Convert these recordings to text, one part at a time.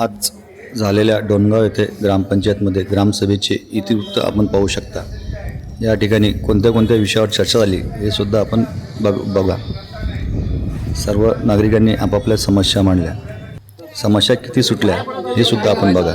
आज झालेल्या डोणगाव येथे ग्रामपंचायतमध्ये ग्रामसभेचे इतिवृत्त आपण पाहू शकता. या ठिकाणी कोणत्या कोणत्या विषयावर चर्चा झाली हे सुद्धा आपण बघ बघा. सर्व नागरिकांनी आपापल्या समस्या मांडल्या. समस्या किती सुटल्या हे सुद्धा आपण बघा.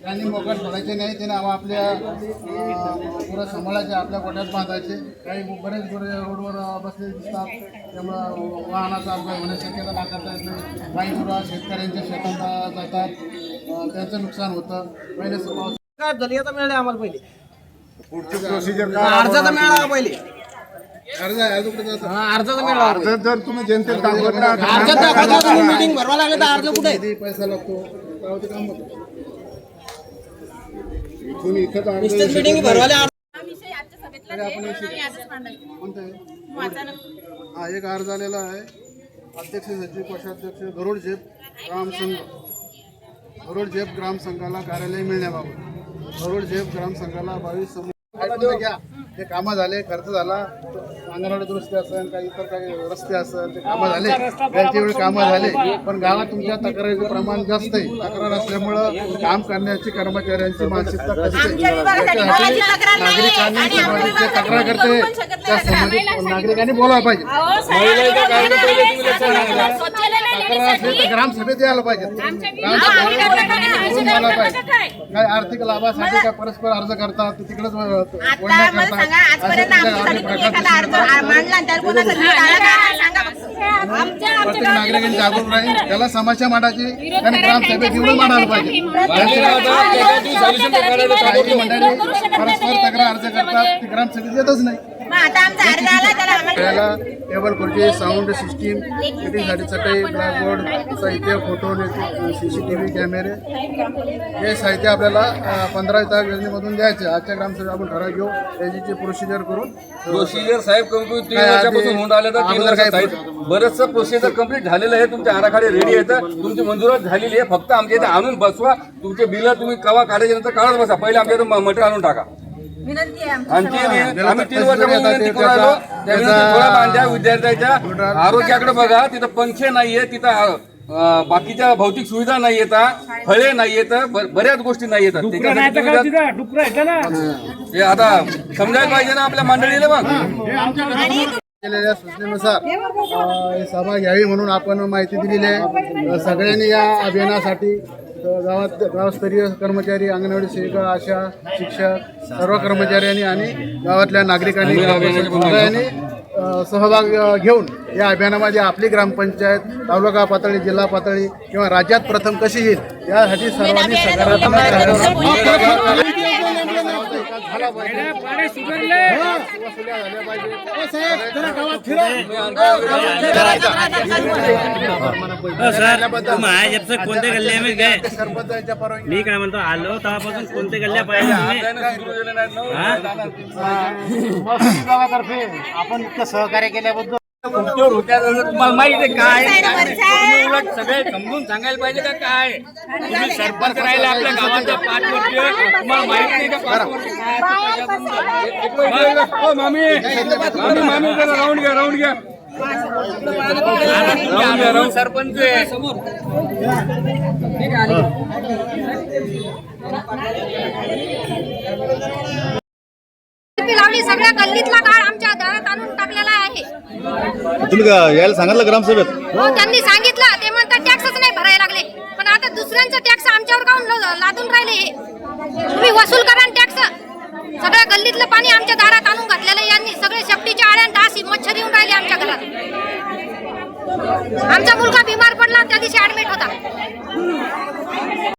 त्यांनी मोकळ सोडायचे नाही. त्याने आपल्या गुरं सांभाळायचे आपल्या गोठ्यात बांधायचे. काही बरेच गुरं रोडवर बसले दिसतात. त्यामुळं वाहनाचा अपघात होण्याची शक्यता नाकारता येत नाही. काही गुरं शेतकऱ्यांच्या शेतात जातात. त्यांचं नुकसान होतं. पहिले पाऊस काय झाली? आता मिळाले आम्हाला पहिले. पुढची प्रोसिजर अर्जाचा मिळाला पहिले. अर्ज आहे अर्ज कुठे जातो? हा, अर्जाचा मिळाला अर्ज जर तुम्ही जनतेत दाखवत नाही, अर्ज मीटिंग भरवा लागले तर अर्ज कुठे पैसा लागतो. ते काम होतं इथून इथं अर्ज नुसतेच मीटिंग हा विषय आजच्या सभेतला आहे. आजच कोणतं हा एक अर्ज आलेला आहे. अध्यक्ष सचिव कोषाध्यक्ष गरुड झेप ग्रामसंघ गरुड झेप ग्रामसंघाला कार्यालय मिळण्याबाबत. गरुड झेप ग्रामसंघाला बावीस समूह घ्या. ते कामं झाले खर्च झाला. अंगणवाडी दुरुस्ती असेल काही इतर काही रस्ते असेल ते कामं झाले. त्यांच्या वेळी कामं झाले. पण गावात तुमच्या तक्रारीचं प्रमाण जास्त आहे. तक्रार असल्यामुळं काम करण्याची कर्मचाऱ्यांची मानसिकता कशी. नागरिकांनी जे तक्रार करते त्या संबंधित नागरिकांनी बोलायला पाहिजे. ग्रामसभेत यायला पाहिजे. काय? आर्थिक लाभासाठी काय परस्पर अर्ज करतात? ते तिकडेच आता मला सांगा आजपर्यंत एखादा अर्ज मांडला आणि त्याला कोणाचा नीट आला का? सांगा फक्त. आमच्या प्रत्येक नागरिकांनी जागरूक राहील. त्याला समस्या मांडायची आणि ग्रामसभेत येऊन मांडायला पाहिजे. काही मंडळी परस्पर तक्रार अर्ज करतात ते ग्रामसभेत येतच नाही. त्याला टेबल खुर्ची साऊंड सिस्टीम मीटिंगसाठी चटई ब्लॅकबोर्ड साहित्य photo C C T V कॅमेरे हे साहित्य आपल्याला पंधरा तारख योजनेमधून द्यायचे. आजच्या ग्रामसभेत आपण ठराव घेऊ. त्याची प्रोसिजर करून प्रोसिजर साहेब तीन आधी- वर्षापासून होऊन आले तर तीन वर्षात बरंचसं प्रोसिजर कंप्लीट झालेलं आहे. तुमचे आराखडे रेडी आहेत. तुमची मंजुरात झालेली आहे. फक्त आमच्या इथे आणून बसवा. तुमचे बिल तुम्ही कवा काढायचे नंतर काढत बसा. पहिले आमच्या इथे मटेरियल आणून टाका. विनंती आहे आमची आणखी सर्वांना. मी- आम्ही तीन वर्षापासून विनंती करू राहिलो त्या विनंती थोडा बांध्या विद्यार्थ्याच्या आरोग्याकडे बघा तिथं पंखे नाहीये तिथं अं, बाकीच्या भौतिक सुविधा नाही येतात फळे नाही येत बऱ्याच गोष्टी नाही येतात त्याच्यासाठी त्यात- हे. आता समजायला पाहिजे ना आपल्या मंडळीला मग. केलेल्या सूचनेनुसार अ, ही सभा घ्यावी म्हणून आपण माहिती दिलेली आहे. अ, सगळ्यांनी या अभियानासाठी गावात गावस्तरीय कर्मचारी अंगणवाडी सेविका आशा शिक्षक सर्व कर्मचाऱ्यांनी आणि गावातल्या नागरिकांनी सगळ्यांनी अ, सहभाग घेऊन या अभियानामध्ये आपली ग्रामपंचायत तालुका पातळी जिल्हा पातळी किंवा राज्यात प्रथम कशी येईल यासाठी सर्वांनी सकारात्मक झाला पाहिजे हा, गे सर कोणत्या मी काय मी काय म्हणतो आलो तेव्हापासून कोणत्या गल्ल्या पाहिजे आपण इतकं सहकार्य केल्याबद्दल खुर्चीवर होत्या तुम्हाला माहिती आहे काय. तुम्ही उलट सगळे समजून सांगायला पाहिजे का काय? तुम्ही सरपंच राहिले आपल्या गावाच्या पाच वर्ष. तुम्हाला माहीत नाही का पाच वर्ष काय असतं त्याच्यातून? एक मिनिट, एक मिनिट. ओ, मामी. मामी मामी जरा राऊंड घ्या राऊंड घ्या. आम्ही सरपंच आहे. टिपी लावली. सगळ्या गल्लीतला काळ आमच्या दारात आणून टाकलेला आहे. तुम्ही यायला सांगितलं ग्रामसभेत? हो त्यांनी सांगितलं. ते म्हणतात